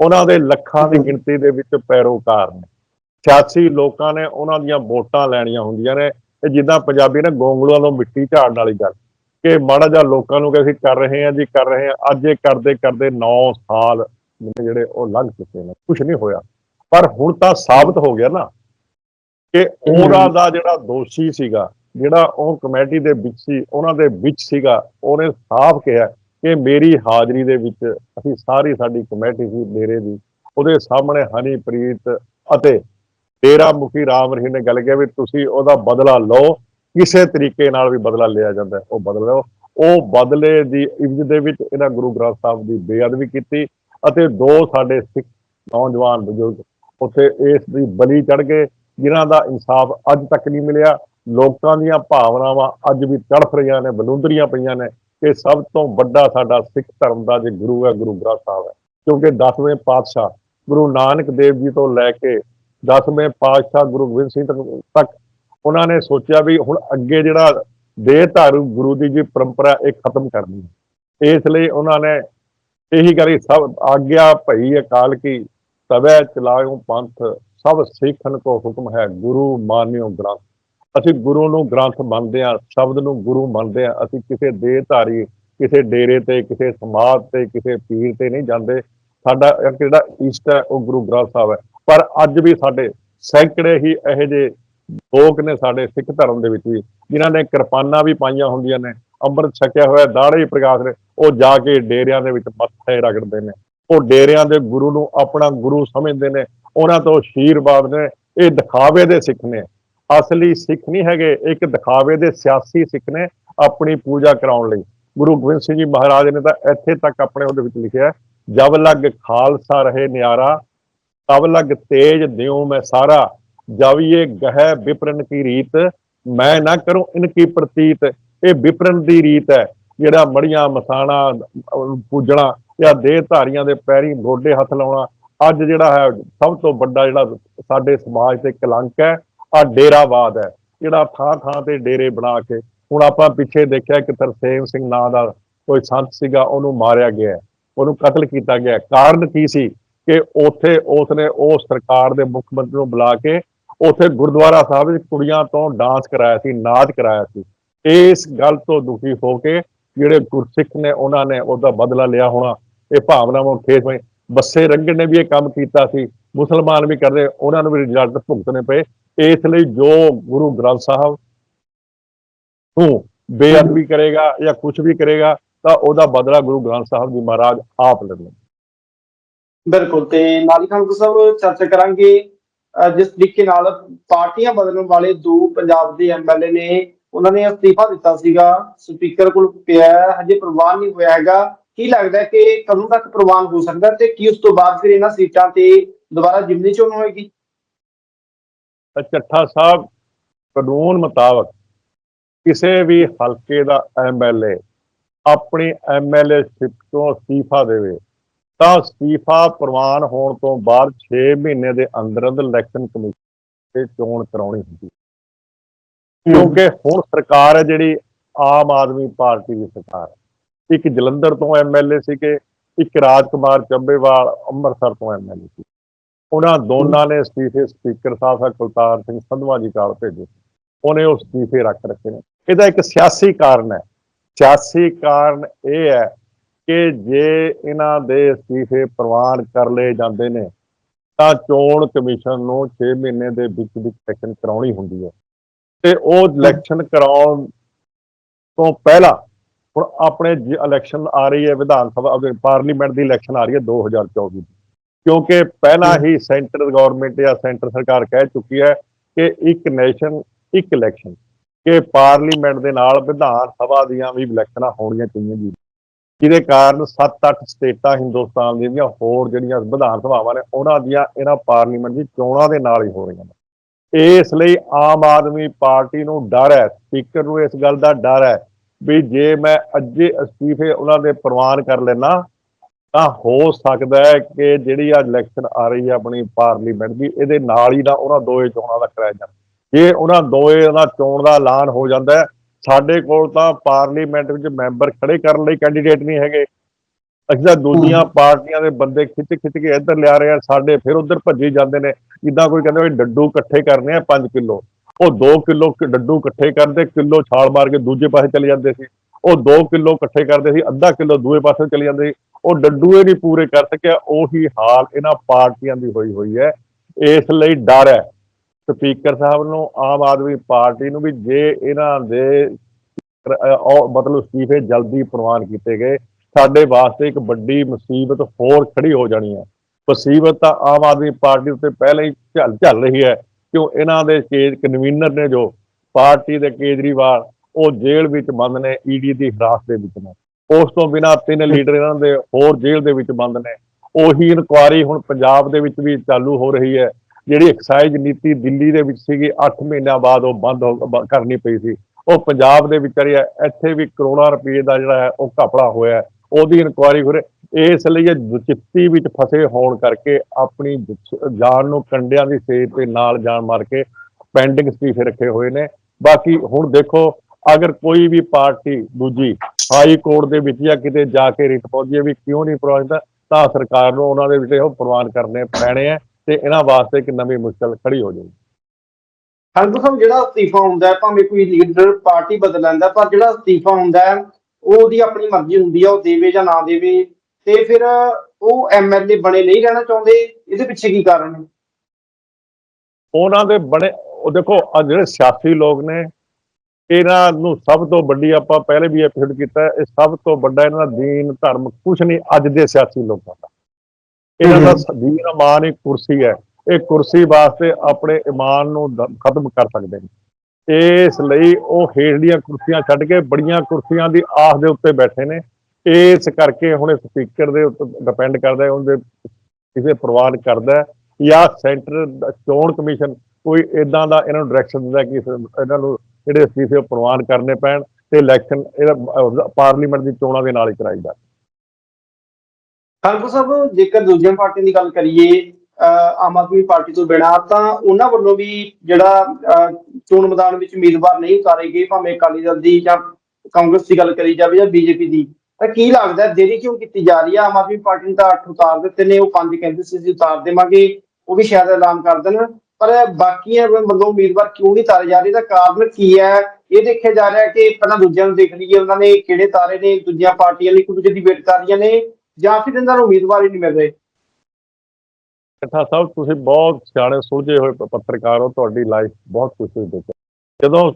ਉਹਨਾਂ ਦੇ ਲੱਖਾਂ ਦੀ ਗਿਣਤੀ ਦੇ ਵਿੱਚ ਪੈਰੋਕਾਰ ਨੇ। ਸਿਆਸੀ ਲੋਕਾਂ ਨੇ ਉਹਨਾਂ ਦੀਆਂ ਵੋਟਾਂ ਲੈਣੀਆਂ ਹੁੰਦੀਆਂ ਨੇ। ਇਹ ਜਿੱਦਾਂ ਪੰਜਾਬੀ ਨੇ ਗੋਂਗਲੂਆਂ ਤੋਂ ਮਿੱਟੀ ਝਾੜਨ ਵਾਲੀ ਗੱਲ। ਕਿ ਮਾੜਾ ਜਿਹਾ ਲੋਕਾਂ ਨੂੰ ਕਿ ਅਸੀਂ ਕਰ ਰਹੇ ਹਾਂ ਜੀ, ਕਰ ਰਹੇ ਹਾਂ। ਅੱਜ ਇਹ ਕਰਦੇ ਕਰਦੇ 9 ਸਾਲ ਜਿਹੜੇ ਉਹ ਲੰਘ ਚੁੱਕੇ ਨੇ। ਕੁਝ ਨਹੀਂ ਹੋਇਆ। ਪਰ ਹੁਣ ਤਾਂ ਸਾਬਤ ਹੋ ਗਿਆ ਨਾ ਕਿ ਉਹਨਾਂ ਦਾ ਜਿਹੜਾ ਦੋਸ਼ੀ ਸੀਗਾ, ਜਿਹੜਾ ਉਹ ਕਮੇਟੀ ਦੇ ਵਿੱਚ ਸੀ, ਉਹਨਾਂ ਦੇ ਵਿੱਚ ਸੀਗਾ, ਉਹਨੇ ਸਾਫ਼ ਕਿਹਾ ਕਿ ਮੇਰੀ ਹਾਜ਼ਰੀ ਦੇ ਵਿੱਚ ਅਸੀਂ ਸਾਰੀ ਸਾਡੀ ਕਮੇਟੀ ਸੀ ਡੇਰੇ ਦੀ, ਉਹਦੇ ਸਾਹਮਣੇ ਹਨੀਪ੍ਰੀਤ ਅਤੇ ਡੇਰਾ ਮੁਖੀ ਰਾਮ ਰਹੀਮ ਨੇ ਗੱਲ ਕਿਹਾ ਵੀ ਤੁਸੀਂ ਉਹਦਾ ਬਦਲਾ ਲਓ, ਕਿਸੇ ਤਰੀਕੇ ਨਾਲ ਵੀ ਬਦਲਾ ਲਿਆ ਜਾਂਦਾ ਉਹ ਬਦਲਾ ਉਹ ਬਦਲੇ ਦੀ ਇਵਜ ਦੇ ਵਿੱਚ ਇਹਨਾਂ ਗੁਰੂ ਗ੍ਰੰਥ ਸਾਹਿਬ ਦੀ ਬੇਅਦਬੀ ਕੀਤੀ ਅਤੇ ਦੋ ਸਾਡੇ ਸਿੱਖ ਨੌਜਵਾਨ ਬਜ਼ੁਰਗ ਉੱਥੇ ਇਸ ਦੀ ਬਲੀ ਚੜ ਗਏ, ਜਿਨ੍ਹਾਂ ਦਾ ਇਨਸਾਫ ਅੱਜ ਤੱਕ ਨਹੀਂ ਮਿਲਿਆ। ਲੋਕਾਂ ਦੀਆਂ ਭਾਵਨਾਵਾਂ ਅੱਜ ਵੀ ਤੜਫ ਰਹੀਆਂ ਨੇ, ਬਲੂੰਦਰੀਆਂ ਪਈਆਂ ਨੇ। ਕਿ ਸਭ ਤੋਂ ਵੱਡਾ ਸਾਡਾ ਸਿੱਖ ਧਰਮ ਦਾ ਜੇ ਗੁਰੂ ਹੈ, ਗੁਰੂ ਗ੍ਰੰਥ ਸਾਹਿਬ ਹੈ। ਕਿਉਂਕਿ 10ਵੇਂ ਪਾਤਸ਼ਾਹ ਗੁਰੂ ਨਾਨਕ ਦੇਵ ਜੀ ਤੋਂ ਲੈ ਕੇ 10ਵੇਂ ਪਾਤਸ਼ਾਹ ਗੁਰੂ ਗੋਬਿੰਦ ਸਿੰਘ ਤੱਕ- ਉਹਨਾਂ ਨੇ ਸੋਚਿਆ ਵੀ ਹੁਣ ਅੱਗੇ ਜਿਹੜਾ ਦੇਹ ਧਾਰੂ ਗੁਰੂ ਦੀ ਜੀ ਪਰੰਪਰਾ ਇਹ ਖਤਮ ਕਰਨੀ ਹੈ। ਇਸ ਲਈ ਉਹਨਾਂ ਨੇ ਇਹੀ ਕਰੀ ਸਭ ਆਗਿਆ ਭਈ ਅਕਾਲ ਕੀ ਤਵੈ ਚਲਾਇਓ ਪੰਥ, ਸਭ ਸਿੱਖਨ ਕੋ ਹੁਕਮ ਹੈ ਗੁਰੂ ਮਾਨਿਓ ਗ੍ਰੰਥ। ਅਸੀਂ ਗੁਰੂ ਨੂੰ ਗ੍ਰੰਥ ਮੰਨਦੇ ਹਾਂ, ਸ਼ਬਦ ਨੂੰ ਗੁਰੂ ਮੰਨਦੇ ਹਾਂ, ਅਸੀਂ ਕਿਸੇ ਦੇਹ ਧਾਰੀ ਕਿਸੇ ਡੇਰੇ ਤੇ, ਕਿਸੇ ਸਮਾਜ ਤੇ, ਕਿਸੇ ਪੀਰ ਤੇ ਨਹੀਂ ਜਾਂਦੇ। ਸਾਡਾ ਜਿਹੜਾ ਇਸ਼ਟ ਹੈ, ਉਹ ਗੁਰੂ ਗ੍ਰੰਥ ਸਾਹਿਬ ਹੈ। ਪਰ ਅੱਜ ਵੀ ਸਾਡੇ ਸੈਂਕੜੇ ਹੀ ਇਹੋ ਜਿਹੇ ਲੋਕ ਨੇ ਸਾਡੇ ਸਿੱਖ ਧਰਮ ਦੇ ਵਿੱਚ ਵੀ, ਜਿਨ੍ਹਾਂ ਨੇ ਕਿਰਪਾਨਾਂ ਵੀ ਪਾਈਆਂ ਹੁੰਦੀਆਂ ਨੇ, ਅੰਮ੍ਰਿਤ ਛਕਿਆ ਹੋਇਆ ਦਾੜੇ ਹੀ ਪ੍ਰਕਾਸ਼ ਨੇ, ਉਹ ਜਾ ਕੇ ਡੇਰਿਆਂ ਦੇ ਵਿੱਚ ਮੱਥੇ ਰਗੜਦੇ ਨੇ। ਉਹ ਡੇਰਿਆਂ ਦੇ ਗੁਰੂ ਨੂੰ ਆਪਣਾ ਗੁਰੂ ਸਮਝਦੇ ਨੇ, ਉਹਨਾਂ ਤੋਂ ਆਸ਼ੀਰਵਾਦ ਨੇ, ਇਹ ਦਿਖਾਵੇ ਦੇ ਸਿੱਖ ਨੇ। ਅਸਲੀ ਸਿੱਖ ਨਹੀਂ ਹੈਗੇ ਇੱਕ ਦਿਖਾਵੇ ਦੇ ਸਿਆਸੀ ਸਿੱਖ ਨੇ ਆਪਣੀ ਪੂਜਾ ਕਰਾਉਣ ਲਈ। ਗੁਰੂ ਗੋਬਿੰਦ ਸਿੰਘ ਜੀ ਮਹਾਰਾਜ ਨੇ ਤਾਂ ਇੱਥੇ ਤੱਕ ਆਪਣੇ ਉਹਦੇ ਵਿੱਚ ਲਿਖਿਆ ਹੈ, ਜਬ ਲਗ ਖਾਲਸਾ ਰਹੇ ਨਿਆਰਾ ਤਬ ਲਗ ਤੇਜ ਦਿਉ ਮੈਂ ਸਾਰਾ ਜਬ ਇਹ ਗਹਿ ਵਿਪਰਨ ਕੀ ਰੀਤ ਮੈਂ ਨਾ ਕਰੂੰ ਇਨਕੀ ਪ੍ਰਤੀਤ। ਇਹ ਵਿਪਰਨ ਦੀ ਰੀਤ ਹੈ ਜਿਹੜਾ ਮੜੀਆਂ ਮਸਾਣਾ ਪੂਜਣਾ ਜਾਂ ਦੇਹ ਧਾਰੀਆਂ ਦੇ ਪੈਰੀ ਗੋਡੇ ਹੱਥ ਲਾਉਣਾ ਅੱਜ ਜਿਹੜਾ ਹੈ ਸਭ ਤੋਂ ਵੱਡਾ ਜਿਹੜਾ ਸਾਡੇ ਸਮਾਜ ਤੇ ਕਲੰਕ ਹੈ ਆ ਡੇਰਾਵਾਦ ਹੈ। ਜਿਹੜਾ ਥਾਂ ਥਾਂ ਤੇ ਡੇਰੇ ਬਣਾ ਕੇ ਹੁਣ ਆਪਾਂ ਪਿੱਛੇ ਦੇਖਿਆ ਕਿ ਤਰਸੇਮ ਸਿੰਘ ਨਾਂ ਦਾ ਕੋਈ ਸੰਤ ਸੀਗਾ, ਉਹਨੂੰ ਮਾਰਿਆ ਗਿਆ ਉਹਨੂੰ ਕਤਲ ਕੀਤਾ ਗਿਆ ਕਾਰਨ ਕੀ ਸੀ ਕਿ ਉੱਥੇ ਉਸਨੇ ਉਹ ਸਰਕਾਰ ਦੇ ਮੁੱਖ ਮੰਤਰੀ ਨੂੰ ਬੁਲਾ ਕੇ ਉੱਥੇ ਗੁਰਦੁਆਰਾ ਸਾਹਿਬ ਵਿੱਚ ਕੁੜੀਆਂ ਤੋਂ ਡਾਂਸ ਕਰਾਇਆ ਸੀ, ਨਾਚ ਕਰਾਇਆ ਸੀ। ਇਸ ਗੱਲ ਤੋਂ ਦੁਖੀ ਹੋ ਕੇ ਜਿਹੜੇ ਗੁਰਸਿੱਖ ਨੇ, ਉਹਨਾਂ ਨੇ ਉਹਦਾ ਬਦਲਾ ਲਿਆ ਹੋਣਾ। ਇਹ ਭਾਵਨਾਵਾਂ ਖੇਸ ਹੋਏ ਬੱਸੇ ਰੰਗੜ ਨੇ ਵੀ ਇਹ ਕੰਮ ਕੀਤਾ ਸੀ। ਮੁਸਲਮਾਨ ਵੀ ਕਰਦੇ, ਉਹਨਾਂ ਨੂੰ ਵੀ ਰਿਜ਼ਲਟ ਭੁਗਤਣੇ ਪਏ। ਇਸ ਲਈ ਜੋ ਗੁਰੂ ਗ੍ਰੰਥ ਸਾਹਿਬ ਨੂੰ ਬੇਅਦਬੀ ਕਰੇਗਾ ਜਾਂ ਕੁਝ ਵੀ ਕਰੇਗਾ, ਤਾਂ ਉਹਦਾ ਬਦਲਾ ਗੁਰੂ ਗ੍ਰੰਥ ਸਾਹਿਬ ਜੀ ਮਹਾਰਾਜ ਆਪ ਲੈਣਗੇ। ਬਿਲਕੁਲ, ਤੇ ਨਾਲ ਹੀ ਖਾਨ ਸਾਹਿਬ ਚਰਚਾ ਕਰਾਂਗੇ ਜਿਸ ਤਰੀਕੇ ਨਾਲ ਪਾਰਟੀਆਂ ਬਦਲਣ ਵਾਲੇ ਦੋ ਪੰਜਾਬ ਦੇ ਐਮਐਲਏ ਨੇ, ਉਹਨਾਂ ਨੇ ਅਸਤੀਫਾ ਦਿੱਤਾ ਸੀਗਾ। ਸਪੀਕਰ ਕੋਲ ਪਿਆ, ਹਜੇ ਪ੍ਰਵਾਨ ਨਹੀਂ ਹੋਇਆ ਹੈਗਾ। ਕੀ ਲੱਗਦਾ ਕਿ ਕਦੋਂ ਤੱਕ ਪ੍ਰਵਾਨ ਹੋ ਸਕਦਾ ਤੇ ਕੀ ਉਸ ਤੋਂ ਬਾਅਦ ਫਿਰ ਇਹਨਾਂ ਸੀਟਾਂ ਤੇ ਦੁਬਾਰਾ ਜਿਮਨੀ ਚੋਣ ਹੋਏਗੀ? ਤਾਂ ਚੱਠਾ ਸਾਹਿਬ ਕਾਨੂੰਨ ਮੁਤਾਬਕ ਕਿਸੇ ਵੀ ਹਲਕੇ ਦਾ ਐਮਐਲਏ ਆਪਣੀ ਐਮਐਲਏ ਤੋਂ ਅਸਤੀਫਾ ਦੇਵੇ, ਤਾਂ ਅਸਤੀਫਾ ਪ੍ਰਵਾਨ ਹੋਣ ਤੋਂ ਬਾਅਦ 6 ਮਹੀਨੇ ਦੇ ਅੰਦਰ ਅੰਦਰ ਇਲੈਕਸ਼ਨ ਕਮਿਸ਼ਨ ਤੇ ਚੋਣ ਕਰਾਉਣੀ ਹੁੰਦੀ ਕਿਉਂਕਿ ਹੁਣ ਸਰਕਾਰ ਹੈ ਜਿਹੜੀ ਆਮ ਆਦਮੀ ਪਾਰਟੀ ਦੀ ਸਰਕਾਰ ਹੈ। ਇੱਕ ਜਲੰਧਰ ਤੋਂ ਐਮਐਲਏ ਸੀਗੇ, ਇੱਕ ਰਾਜ ਕੁਮਾਰ ਚੱਬੇਵਾਲ ਅੰਮ੍ਰਿਤਸਰ ਤੋਂ ਐਮਐਲਏ ਸੀ। ਉਹਨਾਂ ਦੋਨਾਂ ਨੇ ਅਸਤੀਫੇ ਸਪੀਕਰ ਸਾਹਿਬ ਹੈ ਕੁਲਤਾਰ ਸਿੰਘ ਸੰਧਵਾ ਜੀ ਕਾਲ ਭੇਜੇ। ਉਹਨੇ ਉਹ ਅਸਤੀਫੇ ਰੱਖ ਰੱਖੇ ਨੇ। ਇਹਦਾ ਇੱਕ ਸਿਆਸੀ ਕਾਰਨ ਹੈ। ਸਿਆਸੀ ਕਾਰਨ ਇਹ ਹੈ ਕਿ ਜੇ ਇਹਨਾਂ ਦੇ ਅਸਤੀਫੇ ਪ੍ਰਵਾਨ ਕਰ ਲਏ ਜਾਂਦੇ ਨੇ ਤਾਂ ਚੋਣ ਕਮਿਸ਼ਨ ਨੂੰ 6 ਮਹੀਨੇ ਦੇ ਵਿੱਚ ਵਿੱਚ ਇਲੈਕਸ਼ਨ ਕਰਾਉਣੀ ਹੁੰਦੀ ਹੈ। ਤੇ ਉਹ ਇਲੈਕਸ਼ਨ ਕਰਾਉਣ ਤੋਂ ਪਹਿਲਾਂ ਹੁਣ ਆਪਣੇ ਇਲੈਕਸ਼ਨ ਆ ਰਹੀ ਹੈ ਵਿਧਾਨ ਸਭਾ ਪਾਰਲੀਮੈਂਟ ਦੀ ਇਲੈਕਸ਼ਨ ਆ ਰਹੀ ਹੈ 2024 ਦੀ। ਕਿਉਂਕਿ ਪਹਿਲਾਂ ਹੀ। ਸੈਂਟਰ ਗਵਰਨਮੈਂਟ ਜਾਂ ਸੈਂਟਰ ਸਰਕਾਰ ਕਹਿ ਚੁੱਕੀ ਹੈ ਕਿ ਇੱਕ ਨੇਸ਼ਨ ਇੱਕ ਇਲੈਕਸ਼ਨ ਕਿ ਪਾਰਲੀਮੈਂਟ ਦੇ ਨਾਲ ਵਿਧਾਨ ਸਭਾ ਦੀਆਂ ਵੀ ਇਲੈਕਸ਼ਨਾਂ ਹੋਣੀਆਂ ਚਾਹੀਦੀਆਂ ਜੀ। ਜਿਹਦੇ ਕਾਰਨ 7-8 ਸਟੇਟਾਂ ਹਿੰਦੁਸਤਾਨ ਦੀਆਂ ਹੋਰ ਜਿਹੜੀਆਂ ਵਿਧਾਨ ਸਭਾਵਾਂ ਨੇ ਉਹਨਾਂ ਦੀਆਂ ਇਹਨਾਂ ਪਾਰਲੀਮੈਂਟ ਦੀ ਚੋਣਾਂ ਦੇ ਨਾਲ ਹੀ ਹੋ ਰਹੀਆਂ ਨੇ। ਇਸ ਲਈ ਆਮ ਆਦਮੀ ਪਾਰਟੀ ਨੂੰ ਡਰ ਹੈ ਸਪੀਕਰ ਨੂੰ ਇਸ ਗੱਲ ਦਾ ਡਰ ਹੈ ਵੀ ਜੇ ਮੈਂ ਅੱਜੇ ਅਸਤੀਫੇ ਉਹਨਾਂ ਦੇ ਪ੍ਰਵਾਨ ਕਰ ਲੈਣਾ ਤਾਂ ਹੋ ਸਕਦਾ ਹੈ ਕਿ ਜਿਹੜੀ ਆ ਇਲੈਕਸ਼ਨ ਆ ਰਹੀ ਹੈ ਆਪਣੀ ਪਾਰਲੀਮੈਂਟ ਦੀ ਇਹਦੇ ਨਾਲ ਹੀ ਨਾ ਉਹਨਾਂ ਦੋਏ ਚੋਣਾਂ ਦਾ ਕਰਾਇਆ ਜਾਂਦਾ ਜੇ ਉਹਨਾਂ ਦੋਏ ਦਾ ਚੋਣ ਦਾ ਐਲਾਨ ਹੋ ਜਾਂਦਾ ਸਾਡੇ ਕੋਲ ਤਾਂ ਪਾਰਲੀਮੈਂਟ ਵਿੱਚ ਮੈਂਬਰ ਖੜੇ ਕਰਨ ਲਈ ਕੈਂਡੀਡੇਟ ਨਹੀਂ ਹੈਗੇ। ਅਸੀਂ ਤਾਂ ਦੂਜੀਆਂ ਪਾਰਟੀਆਂ ਦੇ ਬੰਦੇ ਖਿੱਚ ਖਿੱਚ ਕੇ ਇੱਧਰ ਲਿਆ ਰਹੇ ਆ ਸਾਡੇ ਫਿਰ ਉੱਧਰ ਭੱਜੀ ਜਾਂਦੇ ਨੇ। ਜਿੱਦਾਂ ਕੋਈ ਕਹਿੰਦਾ ਵੀ ਡੱਡੂ ਇਕੱਠੇ ਕਰਨੇ ਆ 5 ਕਿਲੋ ਉਹ 2 ਕਿਲੋ ਡੱਡੂ ਇਕੱਠੇ ਕਰਦੇ ਕਿਲੋ ਛਾਲ ਮਾਰ ਕੇ ਦੂਜੇ ਪਾਸੇ ਚਲੇ ਜਾਂਦੇ ਸੀ। ਉਹ 2 ਕਿਲੋ ਇਕੱਠੇ ਕਰਦੇ ਸੀ ਅੱਧਾ ਕਿਲੋ ਦੂਏ ਪਾਸੇ ਚਲੇ ਜਾਂਦੇ ਸੀ। ਉਹ ਡੱਡੂਏ ਨਹੀਂ ਪੂਰੇ ਕਰ ਸਕਿਆ, ਉਹੀ ਹਾਲ ਇਹਨਾਂ ਪਾਰਟੀਆਂ ਦੀ ਹੋਈ ਹੋਈ ਹੈ। ਇਸ ਲਈ ਡਰ ਹੈ ਸਪੀਕਰ ਸਾਹਿਬ ਨੂੰ, ਆਮ ਆਦਮੀ ਪਾਰਟੀ ਨੂੰ ਵੀ ਜੇ ਇਹਨਾਂ ਦੇ ਮਤਲਬ ਅਸਤੀਫੇ ਜਲਦੀ ਪ੍ਰਵਾਨ ਕੀਤੇ ਗਏ, ਸਾਡੇ ਵਾਸਤੇ ਇੱਕ ਵੱਡੀ ਮੁਸੀਬਤ ਹੋਰ ਖੜੀ ਹੋ ਜਾਣੀ ਹੈ। ਮੁਸੀਬਤ ਤਾਂ ਆਮ ਆਦਮੀ ਪਾਰਟੀ ਉੱਤੇ ਪਹਿਲਾਂ ਹੀ ਝੱਲ ਝੱਲ ਰਹੀ ਹੈ। ਕਿਉਂ? ਇਹਨਾਂ ਦੇ ਕੇਜ, ਕਨਵੀਨਰ ਨੇ ਜੋ ਪਾਰਟੀ ਦੇ ਕੇਜਰੀਵਾਲ, ਉਹ ਜੇਲ੍ਹ ਵਿੱਚ ਬੰਦ ਨੇ, ਈਡੀ ਦੀ ਹਿਰਾਸਤ ਦੇ ਵਿੱਚ ਨੇ। ਉਸ ਤੋਂ ਬਿਨਾਂ ਤਿੰਨ ਲੀਡਰ ਇਹਨਾਂ ਦੇ ਹੋਰ ਜੇਲ੍ਹ ਦੇ ਵਿੱਚ ਬੰਦ ਨੇ। ਉਹੀ ਇਨਕੁਆਰੀ ਹੁਣ ਪੰਜਾਬ ਦੇ ਵਿੱਚ ਵੀ ਚਾਲੂ ਹੋ ਰਹੀ ਹੈ। ਜਿਹੜੀ ਐਕਸਾਈਜ਼ ਨੀਤੀ ਦਿੱਲੀ ਦੇ ਵਿੱਚ ਸੀਗੀ 8 ਮਹੀਨਿਆਂ ਬਾਅਦ ਉਹ ਬੰਦ ਹੋ- ਕਰਨੀ ਪਈ ਸੀ। ਉਹ ਪੰਜਾਬ ਦੇ ਵਿੱਚ ਕਰੀ ਹੈ ਇੱਥੇ ਵੀ ਕਰੋੜਾਂ ਰੁਪਏ ਦਾ ਜਿਹੜਾ ਹੈ, ਉਹ ਘਪਲਾ ਹੋਇਆ ਉਹਦੀ ਇਨਕੁਆਰੀ ਹੋ ਰਹੀ ਇਸ ਲਈ ਇਹ ਦੁਚਿੱਤੀ ਵਿੱਚ ਫਸੇ ਹੋਣ ਕਰਕੇ ਆਪਣੀ ਜਾਨ ਨੂੰ ਕੰਡਿਆਂ ਦੀ ਸੇਜ ਤੇ ਨਾਲ ਜਾਨ ਮਾਰ ਕੇ ਪੈਂਡਿੰਗ ਅਸਤੀਫੇ ਰੱਖੇ ਹੋਏ ਨੇ। ਬਾਕੀ ਹੁਣ ਦੇਖੋ ਅਗਰ ਕੋਈ ਵੀ ਪਾਰਟੀ ਦੂਜੀ ਹਾਈ ਕੋਰਟ ਦੇ ਵਿੱਚ ਜਾਂ ਕਿਤੇ ਜਾ ਕੇ ਰਿਟ ਪਹੁੰਚੇ ਵੀ ਕਿਉਂ ਨਹੀਂ ਪ੍ਰਵਾਨਿਤ ਤਾਂ ਸਰਕਾਰ ਨੂੰ ਉਹਨਾਂ ਦੇ ਵਿੱਚ ਉਹ ਪ੍ਰਵਾਨ ਕਰਨੇ ਪੈਣੇ ਆ ਤੇ ਇਹਨਾਂ ਵਾਸਤੇ ਇੱਕ ਨਵੀਂ ਮੁਸ਼ਕਲ ਖੜੀ ਹੋ ਜਾਊਗੀ। ਹਰਗੁਰੂ ਸਾਹਿਬ ਜਿਹੜਾ ਅਸਤੀਫਾ ਹੁੰਦਾ ਭਾਵੇਂ ਕੋਈ ਲੀਡਰ ਪਾਰਟੀ ਬਦਲ ਲੈਂਦਾ ਪਰ ਜਿਹੜਾ ਅਸਤੀਫਾ ਹੁੰਦਾ ਉਹ ਉਹਦੀ ਆਪਣੀ ਮਰਜ਼ੀ ਹੁੰਦੀ ਹੈ ਉਹ ਦੇਵੇ ਜਾਂ ਨਾ ਦੇਵੇ ਤੇ ਫਿਰ ਉਹ ਐਮਐਲਏ ਬਣੇ ਨਹੀਂ ਰਹਿਣਾ ਚਾਹੁੰਦੇ ਇਹਦੇ ਪਿੱਛੇ ਕੀ ਕਾਰਨ ਹੈ ਉਹਨਾਂ ਦੇ ਬਣੇ ਉਹ ਦੇਖੋ ਆ ਜਿਹੜੇ ਸਿਆਸੀ ਲੋਕ ਨੇ ਇਹਨਾਂ ਨੂੰ ਸਭ ਤੋਂ ਵੱਡੀ ਆਪਾਂ ਪਹਿਲੇ ਵੀ ਐਪੀਸੋਡ ਕੀਤਾ ਹੈ, ਇਹ ਸਭ ਤੋਂ ਵੱਡਾ ਇਹਨਾਂ ਦਾ ਦੀਨ ਧਰਮ ਕੁਛ ਨਹੀਂ ਅੱਜ ਦੇ ਸਿਆਸੀ ਲੋਕਾਂ ਦਾ। ਇਹਨਾਂ ਦਾ ਦੀਨ ਇਮਾਨ ਹੀ ਕੁਰਸੀ ਹੈ ਇਹ ਕੁਰਸੀ ਵਾਸਤੇ ਆਪਣੇ ਇਮਾਨ ਨੂੰ ਖਤਮ ਕਰ ਸਕਦੇ ਨੇ। ਇਸ ਲਈ ਉਹ ਹੇਠਲੀਆਂ ਕੁਰਸੀਆਂ ਛੱਡ ਕੇ ਬੜੀਆਂ ਕੁਰਸੀਆਂ ਦੀ ਆਸ ਦੇ ਉੱਤੇ ਬੈਠੇ ਨੇ। ਇਸ ਕਰਕੇ ਹੁਣ ਸਪੀਕਰ ਦੇ ਉੱਤੇ ਡਿਪੈਂਡ ਕਰਦਾ ਹੈ ਉਹਦੇ ਕਿਸੇ ਪ੍ਰਵਾਨ ਕਰਦਾ ਜਾਂ ਸੈਂਟਰ ਚੋਣ ਕਮਿਸ਼ਨ ਕੋਈ ਇਦਾਂ ਦਾ ਇਹਨਾਂ ਨੂੰ ਡਾਇਰੈਕਸ਼ਨ ਦਿੰਦਾ ਕਿ ਇਹਨਾਂ ਨੂੰ ਜਿਹੜੇ ਅਸਤੀਫੇ ਉਹ ਪ੍ਰਵਾਨ ਕਰਨੇ ਪੈਣ ਤੇ ਇਲੈਕਸ਼ਨ ਇਹਦਾ ਪਾਰਲੀਮੈਂਟ ਦੀ ਚੋਣਾਂ ਦੇ ਨਾਲ ਹੀ ਕਰਾਈ ਜਾਵੇ। ਹਰਗੁਰੂ ਸਾਹਿਬ, ਜੇਕਰ ਦੂਜੀਆਂ ਪਾਰਟੀਆਂ ਦੀ ਗੱਲ ਕਰੀਏ ਆਮ ਆਦਮੀ ਪਾਰਟੀ ਤੋਂ ਬਿਨਾਂ, ਤਾਂ ਉਹਨਾਂ ਵੱਲੋਂ ਵੀ ਜਿਹੜਾ ਚੋਣ ਮੈਦਾਨ ਵਿੱਚ ਉਮੀਦਵਾਰ ਨਹੀਂ ਉਤਾਰੇ ਗਏ, ਭਾਵੇਂ ਅਕਾਲੀ ਦਲ ਦੀ ਜਾਂ ਕਾਂਗਰਸ ਦੀ ਗੱਲ ਕਰੀ ਜਾਵੇ ਜਾਂ ਬੀਜੇਪੀ ਦੀ, ਤਾਂ ਕੀ ਲੱਗਦਾ ਦੇਰੀ ਕਿਉਂ ਕੀਤੀ ਜਾ ਰਹੀ ਹੈ? ਆਮ ਆਦਮੀ ਪਾਰਟੀ ਨੇ ਤਾਂ ਅੱਠ ਉਤਾਰ ਦਿੱਤੇ ਨੇ, ਉਹ ਪੰਜ ਕਹਿੰਦੇ ਸੀ ਅਸੀਂ ਉਤਾਰ ਦੇਵਾਂਗੇ, ਉਹ ਵੀ ਸ਼ਾਇਦ ਐਲਾਨ ਕਰ ਦੇਣ। ਪਰ ਬਾਕੀਆਂ ਵੱਲੋਂ ਉਮੀਦਵਾਰ ਕਿਉਂ ਨਹੀਂ ਤਾਰੇ ਜਾ ਰਹੇ? ਦਾ ਕਾਰਨ ਕੀ ਹੈ? ਇਹ ਦੇਖਿਆ ਜਾ ਰਿਹਾ ਕਿ ਪਹਿਲਾਂ ਦੂਜਿਆਂ ਨੂੰ ਦੇਖ ਲਈਏ, ਉਹਨਾਂ ਨੇ ਕਿਹੜੇ ਤਾਰੇ ਨੇ, ਦੂਜੀਆਂ ਪਾਰਟੀਆਂ ਲਈ ਇੱਕ ਦੀ ਵੇਟ ਕਰ ਰਹੀਆਂ ਨੇ, ਜਾਂ ਫਿਰ ਇਹਨਾਂ ਨੂੰ ਉਮੀਦਵਾਰ ਹੀ ਨਹੀਂ ਮਿਲ ਰਹੇ? ਕਥਾ ਸਾਹਿਬ ਤੁਸੀਂ ਬਹੁਤ ਸਿਆਣੇ ਸੁਲਝੇ ਹੋਏ ਪੱਤਰਕਾਰ ਹੋ, ਤੁਹਾਡੀ ਲਾਈਫ ਬਹੁਤ ਕੁਝ ਵਿੱਚ ਜਦੋਂ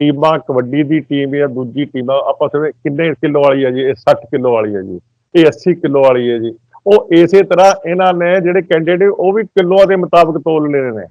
ਟੀਮਾਂ ਕਬੱਡੀ ਦੀ ਟੀਮ ਜਾਂ ਦੂਜੀ ਟੀਮਾਂ, ਆਪਾਂ ਸਿਰ ਕਿੰਨੇ ਕਿਲੋ ਵਾਲੀ ਹੈ ਜੀ, ਇਹ 60 ਕਿਲੋ ਵਾਲੀ ਹੈ ਜੀ, ਇਹ 80 ਕਿਲੋ ਵਾਲੀ ਹੈ ਜੀ। ਉਹ ਇਸੇ ਤਰ੍ਹਾਂ ਇਹਨਾਂ ਨੇ ਜਿਹੜੇ ਕੈਂਡੀਡੇਟ ਉਹ ਵੀ ਕਿਲੋਆਂ ਦੇ ਮੁਤਾਬਕ ਤੋਲ ਲੈਣੇ ਨੇ।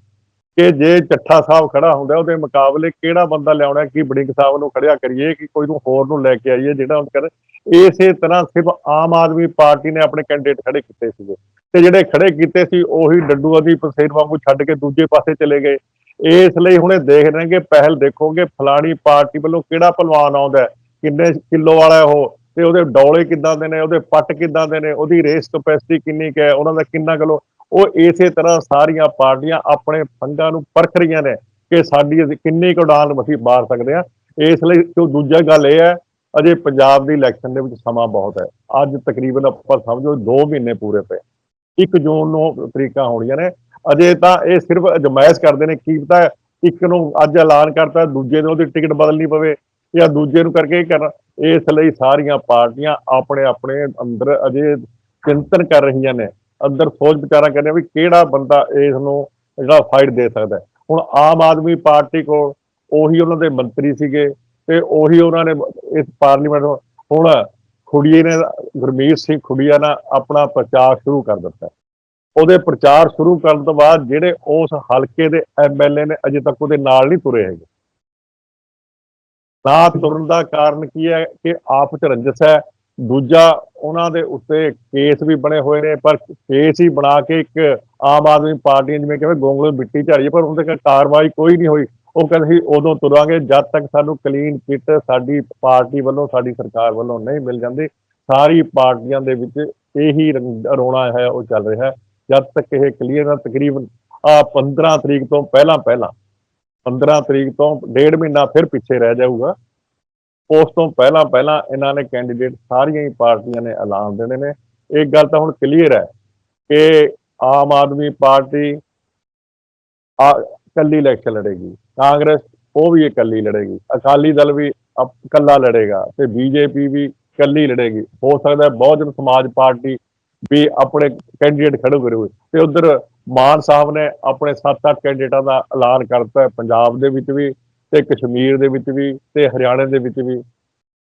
ਕਿ ਜੇ ਚੱਠਾ ਸਾਹਿਬ ਖੜਾ ਹੁੰਦਾ, ਉਹਦੇ ਮੁਕਾਬਲੇ ਕਿਹੜਾ ਬੰਦਾ ਲਿਆਉਣਾ, ਕਿ ਬੜਿੰਗ ਸਾਹਿਬ ਨੂੰ ਖੜਿਆ ਕਰੀਏ, ਕਿ ਕੋਈ ਨੂੰ ਹੋਰ ਨੂੰ ਲੈ ਕੇ ਆਈਏ, ਜਿਹੜਾ ਹੁਣ ਕਰ। ਇਸੇ ਤਰ੍ਹਾਂ ਸਿਰਫ ਆਮ ਆਦਮੀ ਪਾਰਟੀ ਨੇ ਆਪਣੇ ਕੈਂਡੀਡੇਟ ਖੜੇ ਕੀਤੇ ਸੀਗੇ। ਤੇ ਜਿਹੜੇ ਖੜੇ ਕੀਤੇ ਸੀ, ਉਹੀ ਡੱਡੂਆਂ ਦੀ ਪਸੇਰ ਵਾਂਗੂ ਛੱਡ ਕੇ ਦੂਜੇ ਪਾਸੇ ਚਲੇ ਗਏ। ਇਸ ਲਈ ਹੁਣੇ ਦੇਖ ਰਹੇ ਕਿ ਪਹਿਲ ਦੇਖੋਗੇ, ਫਲਾਣੀ ਪਾਰਟੀ ਵੱਲੋਂ ਕਿਹੜਾ ਪਹਿਲਵਾਨ ਆਉਂਦਾ ਕਿੰਨੇ ਕਿਲੋ ਵਾਲਾ ਉਹ? ਤੇ ਉਹਦੇ ਡੌਲੇ ਕਿੱਦਾਂ ਦੇ ਨੇ, ਉਹਦੇ ਪੱਟ ਕਿੱਦਾਂ ਦੇ ਨੇ, ਉਹਦੀ ਰੇਸ ਕਪੈਸਿਟੀ ਕਿੰਨੀ ਕੁ ਹੈ, ਉਹਨਾਂ ਦਾ ਕਿੰਨਾ ਕਿਲੋ ਉਹ ਇਸੇ ਤਰ੍ਹਾਂ ਸਾਰੀਆਂ ਪਾਰਟੀਆਂ ਆਪਣੇ ਫੰਡਾਂ ਨੂੰ ਪਰਖ ਰਹੀਆਂ ਨੇ ਕਿ ਸਾਡੀ ਅਸੀਂ ਕਿੰਨੀ ਕੁ ਉਡਾਨ ਅਸੀਂ ਮਾਰ ਸਕਦੇ ਹਾਂ। ਇਸ ਲਈ ਜੋ ਦੂਜਾ ਗੱਲ ਇਹ ਹੈ, ਅਜੇ ਪੰਜਾਬ ਦੀ ਇਲੈਕਸ਼ਨ ਦੇ ਵਿੱਚ ਸਮਾਂ ਬਹੁਤ ਹੈ। ਅੱਜ ਤਕਰੀਬਨ ਆਪਾਂ ਸਮਝੋ 2 ਮਹੀਨੇ ਪੂਰੇ ਪਏ। 1 ਜੂਨ ਨੂੰ ਤਰੀਕਾਂ ਹੋਣੀਆਂ ਨੇ। ਅਜੇ ਤਾਂ ਇਹ ਸਿਰਫ ਅਜਮਾਇਸ਼ ਕਰਦੇ ਨੇ, ਕੀ ਪਤਾ ਇੱਕ ਨੂੰ ਅੱਜ ਐਲਾਨ ਕਰਤਾ, ਦੂਜੇ ਨੂੰ ਉਹਦੀ ਟਿਕਟ ਬਦਲਣੀ ਪਵੇ। ਜਾਂ ਦੂਜੇ ਨੂੰ ਕਰਕੇ ਹੀ ਕਰਨਾ, ਇਸ ਲਈ ਸਾਰੀਆਂ ਪਾਰਟੀਆਂ ਆਪਣੇ ਆਪਣੇ ਅੰਦਰ ਅਜੇ ਚਿੰਤਨ ਕਰ ਰਹੀਆਂ ਨੇ, ਅੰਦਰ ਸੋਚ ਵਿਚਾਰਾ ਕਰ ਰਹੀਆਂ ਵੀ ਕਿਹੜਾ ਬੰਦਾ ਇਸ ਨੂੰ ਜਿਹੜਾ ਫਾਈਟ ਦੇ ਸਕਦਾ ਹੁਣ ਆਮ ਆਦਮੀ ਪਾਰਟੀ ਕੋਲ ਉਹੀ ਉਹਨਾਂ ਦੇ ਮੰਤਰੀ ਸੀਗੇ ਤੇ ਉਹੀ ਉਹਨਾਂ ਨੇ ਇਸ ਪਾਰਲੀਮੈਂਟ ਹੁਣ ਖੁੜੀਏ ਨੇ, ਗੁਰਮੀਤ ਸਿੰਘ ਖੁੜੀਆ ਨੇ ਆਪਣਾ ਪ੍ਰਚਾਰ ਸ਼ੁਰੂ ਕਰ ਦਿੱਤਾ। ਉਹਦੇ ਪ੍ਰਚਾਰ ਸ਼ੁਰੂ ਕਰਨ ਤੋਂ ਬਾਅਦ ਜਿਹੜੇ ਉਸ ਹਲਕੇ ਦੇ ਐਮਐਲਏ ਨੇ ਅਜੇ ਤੱਕ ਉਹਦੇ ਨਾਲ ਨਹੀਂ ਤੁਰੇ ਹੈਗੇ। ਨਾ ਤੁਰਨ ਦਾ ਕਾਰਨ ਕੀ ਹੈ ਕਿ ਆਪ ਚ ਰੰਜਸ ਹੈ। ਦੂਜਾ ਉਹਨਾਂ ਦੇ ਉੱਤੇ ਕੇਸ ਵੀ ਬਣੇ ਹੋਏ ਨੇ ਪਰ ਕੇਸ ਹੀ ਬਣਾ ਕੇ ਇੱਕ ਆਮ ਆਦਮੀ ਪਾਰਟੀ ਨੇ ਜਿਵੇਂ ਕਿਵੇਂ ਗੋਂਗਲੋ ਮਿੱਟੀ ਝਾੜੀ ਹੈ, ਪਰ ਉਹਦੇ ਤੇ ਕਾਰਵਾਈ ਕੋਈ ਨਹੀਂ ਹੋਈ। ਉਹ ਕਹਿੰਦੇ ਸੀ ਉਦੋਂ ਤੁਰਾਂਗੇ ਜਦ ਤੱਕ ਸਾਨੂੰ ਕਲੀਨ ਚਿੱਟ ਸਾਡੀ ਪਾਰਟੀ ਵੱਲੋਂ ਸਾਡੀ ਸਰਕਾਰ ਵੱਲੋਂ ਨਹੀਂ ਮਿਲ ਜਾਂਦੀ। ਸਾਰੀ ਪਾਰਟੀਆਂ ਦੇ ਵਿੱਚ ਇਹੀ ਰੰ- ਰੋਣਾ ਹੈ ਉਹ ਚੱਲ ਰਿਹਾ ਜਦ ਤੱਕ ਇਹ ਕਲੀਅਰ ਨਾ ਤਕਰੀਬਨ ਆ 15 ਤਰੀਕ ਤੋਂ ਪਹਿਲਾਂ ਪਹਿਲਾਂ 15 ਤਰੀਕ ਤੋਂ ਡੇਢ ਮਹੀਨਾ ਫਿਰ ਪਿੱਛੇ ਰਹਿ ਜਾਊਗਾ। ਉਸ ਤੋਂ ਪਹਿਲਾਂ ਪਹਿਲਾਂ ਇਹਨਾਂ ਨੇ ਕੈਂਡੀਡੇਟ ਸਾਰੀਆਂ ਹੀ ਪਾਰਟੀਆਂ ਨੇ ਐਲਾਨ ਦੇਣੇ ਨੇ। ਇੱਕ ਗੱਲ ਤਾਂ ਹੁਣ ਕਲੀਅਰ ਹੈ ਕਿ ਆਮ ਆਦਮੀ ਪਾਰਟੀ ਆ ਕੱਲੀ ਇਲੈਕਸ਼ਨ ਲੜੇਗੀ। ਕਾਂਗਰਸ ਉਹ ਵੀ ਇਕੱਲੀ ਲੜੇਗੀ। ਅਕਾਲੀ ਦਲ ਵੀ ਇਕੱਲਾ ਲੜੇਗਾ ਤੇ ਬੀਜੇਪੀ ਵੀ ਇਕੱਲੀ ਲੜੇਗੀ। ਹੋ ਸਕਦਾ ਬਹੁਜਨ ਸਮਾਜ ਪਾਰਟੀ ਵੀ ਆਪਣੇ ਕੈਂਡੀਡੇਟ ਖੜੇ ਕਰੂ ਤੇ ਉਧਰ ਮਾਨ ਸਾਹਿਬ ਨੇ ਆਪਣੇ 7-8 ਕੈਂਡੀਡੇਟਾਂ ਦਾ ਐਲਾਨ ਕਰਤਾ ਹੈ, ਪੰਜਾਬ ਦੇ ਵਿੱਚ ਵੀ ਤੇ ਕਸ਼ਮੀਰ ਦੇ ਵਿੱਚ ਵੀ ਤੇ ਹਰਿਆਣਾ ਦੇ ਵਿੱਚ ਵੀ।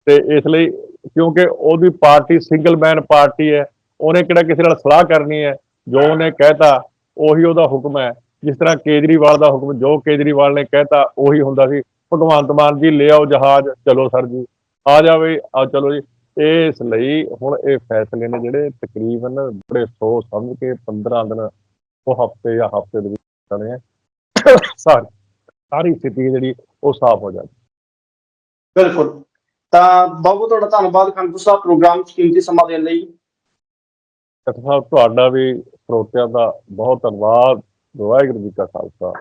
ਤੇ ਇਸ ਲਈ ਕਿਉਂਕਿ ਉਹਦੀ ਪਾਰਟੀ ਸਿੰਗਲ ਮੈਨ ਪਾਰਟੀ ਹੈ, ਉਹਨੇ ਕਿਹੜਾ ਕਿਸੇ ਨਾਲ ਸਲਾਹ ਕਰਨੀ ਹੈ, ਜੋ ਉਹਨੇ ਕਹਿਤਾ, ਉਹੀ ਉਹਦਾ ਹੁਕਮ ਹੈ। ਜਿਸ ਤਰ੍ਹਾਂ ਕੇਜਰੀਵਾਲ ਦਾ ਹੁਕਮ, ਜੋ ਕੇਜਰੀਵਾਲ ਨੇ ਕਹਿਤਾ, ਉਹੀ ਹੁੰਦਾ ਸੀ। ਭਗਵੰਤ ਮਾਨ ਜੀ ਲੈ ਆਓ ਜਹਾਜ਼, ਚਲੋ ਸਰ ਜੀ। ਆ ਜਾਵੇ ਆ ਚਲੋ ਜੀ। ਇਸ ਲਈ ਹੁਣ ਇਹ ਫੈਸਲੇ ਨੇ ਜਿਹੜੇ ਤਕਰੀਬਨ ਬੜੇ ਸੋਚ ਸਮਝ ਕੇ 15 ਦਿਨ ਉਹ ਹਫ਼ਤੇ ਜਾਂ ਹਫ਼ਤੇ ਦੇ ਵਿੱਚ ਕਰਨੇ ਆ। ਸਾਰੀ ਸਾਰੀ ਸਥਿਤੀ ਜਿਹੜੀ ਉਹ ਸਾਫ਼ ਹੋ ਜਾਵੇ ਬਿਲਕੁਲ। ਤਾਂ ਬਹੁਤ ਤੁਹਾਡਾ ਧੰਨਵਾਦ ਖੰਡੂ ਸਾਹਿਬ ਪ੍ਰੋਗਰਾਮ ਚ ਕੀਮਤੀ ਸਮਾਂ ਦੇਣ ਲਈ। ਸਾਹਿਬ ਤੁਹਾਡਾ ਵੀ ਸਰੋਤਿਆਂ ਦਾ ਬਹੁਤ ਧੰਨਵਾਦ। ਵਾਹਿਗੁਰੂ ਜੀ ਕਾ ਖਾਲਸਾ।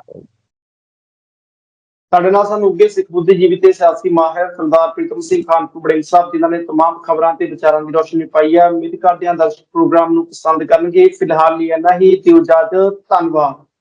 ਸਾਡੇ ਨਾਲ ਸਾਨੂੰ ਉੱਗੇ ਸਿੱਖ ਬੁੱਧੀਜੀਵੀ ਤੇ ਸਿਆਸੀ ਮਾਹਿਰ ਸਰਦਾਰ ਪ੍ਰੀਤਮ ਸਿੰਘ ਖਾਨਪੁਰ ਬੜਿੰਗ ਸਾਹਿਬ ਜਿਨ੍ਹਾਂ ਨੇ ਤਮਾਮ ਖਬਰਾਂ ਤੇ ਵਿਚਾਰਾਂ ਦੀ ਰੋਸ਼ਨੀ ਪਾਈ ਹੈ। ਉਮੀਦ ਕਰਦੇ ਹਾਂ ਦਰਸ਼ਕ ਪ੍ਰੋਗਰਾਮ ਨੂੰ ਪਸੰਦ ਕਰਨਗੇ। ਫਿਲਹਾਲ ਲਈ ਇੰਨਾ ਹੀ। ਦਿਓ ਇਜਾਜ਼ਤ। ਧੰਨਵਾਦ।